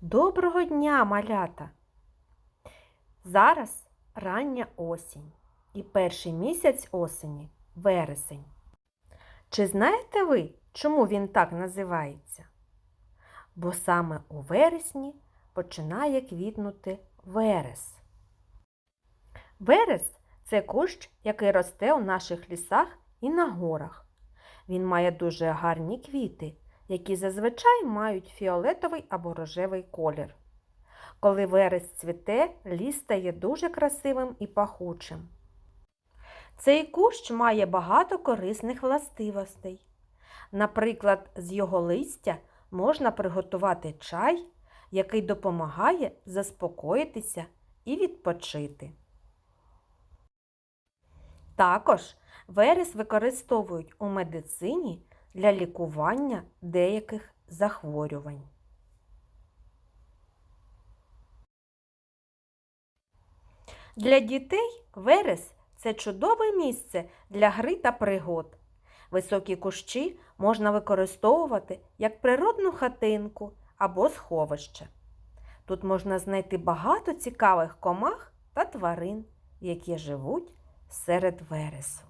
Доброго дня, малята! Зараз рання осінь і перший місяць осені вересень. Чи знаєте ви, чому він так називається? Бо саме у вересні починає квітнути верес. Верес це кущ, який росте у наших лісах і на горах. Він має дуже гарні квіти, які зазвичай мають фіолетовий або рожевий колір. Коли верес цвіте, ліс стає дуже красивим і пахучим. Цей кущ має багато корисних властивостей. Наприклад, з його листя можна приготувати чай, який допомагає заспокоїтися і відпочити. Також верес використовують у медицині для лікування деяких захворювань. Для дітей верес це чудове місце для гри та пригод. Високі кущі можна використовувати як природну хатинку або сховище. Тут можна знайти багато цікавих комах та тварин, які живуть серед вересу.